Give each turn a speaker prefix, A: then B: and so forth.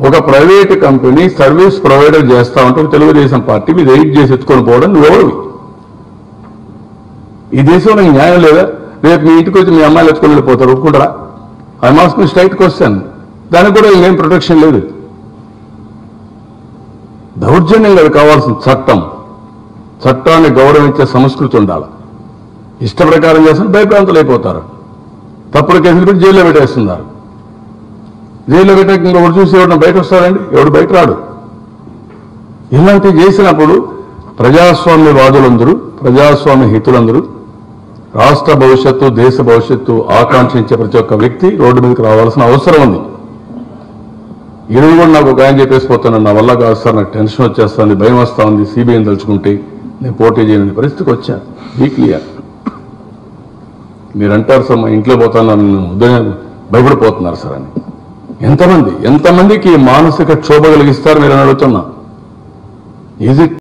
A: ఒక private company service provider చేస్తా ఉంటే తెలుగుదేశం పార్టీ మీద ఎయిట్ చేసి ఎత్తుకొని పోవడం నువ్వెవరివి? ఈ దేశంలో న్యాయం లేదా? రేపు మీ ఇంటికి వచ్చి మీ అమ్మాయిలు ఎత్తుకొని వెళ్ళిపోతారు ఒప్పుకుంటారా? ఐ మాస్క్ మీ స్ట్రైట్ క్వశ్చన్ దానికి కూడా ఏం ప్రొటెక్షన్ లేదు. దౌర్జన్యం కాదు కావాల్సిన చట్టం. చట్టాన్ని గౌరవించే సంస్కృతి ఉండాలి. ఇష్ట ప్రకారం చేస్తే భయప్రాంతులు అయిపోతారు తప్పుడు కేసులు పెట్టి జైల్లో పెట్టేస్తున్నారు. జైల్లో పెట్టాక ఇంకొకటి చూసి ఎవరు బయట వస్తారండి ఎవడు బయట రాడు ఇలాంటివి చేసినప్పుడు ప్రజాస్వామ్యవాదులందరూ ప్రజాస్వామ్య హితులందరూ రాష్ట్ర భవిష్యత్తు దేశ భవిష్యత్తు ఆకాంక్షించే ప్రతి ఒక్క వ్యక్తి రోడ్డు మీదకి రావాల్సిన అవసరం ఉంది. ఈరోజు కూడా నాకు ఒక ఆయన చెప్పేసి పోతాను నా వల్ల కాదు సార్ నాకు టెన్షన్ వచ్చేస్తుంది భయం వస్తా ఉంది సిబిఐని తలుచుకుంటే నేను పోటీ చేయని పరిస్థితికి వచ్చాను బీ క్లియర్ మీరు అంటారు సార్ మా ఇంట్లో పోతాను నన్ను ఉదయం భయపడిపోతున్నారు సార్ అని. ఎంతమంది? ఎంతమందికి మానసిక క్షోభ కలిగిస్తారు మీరు అని అడుగుతున్నా. Is it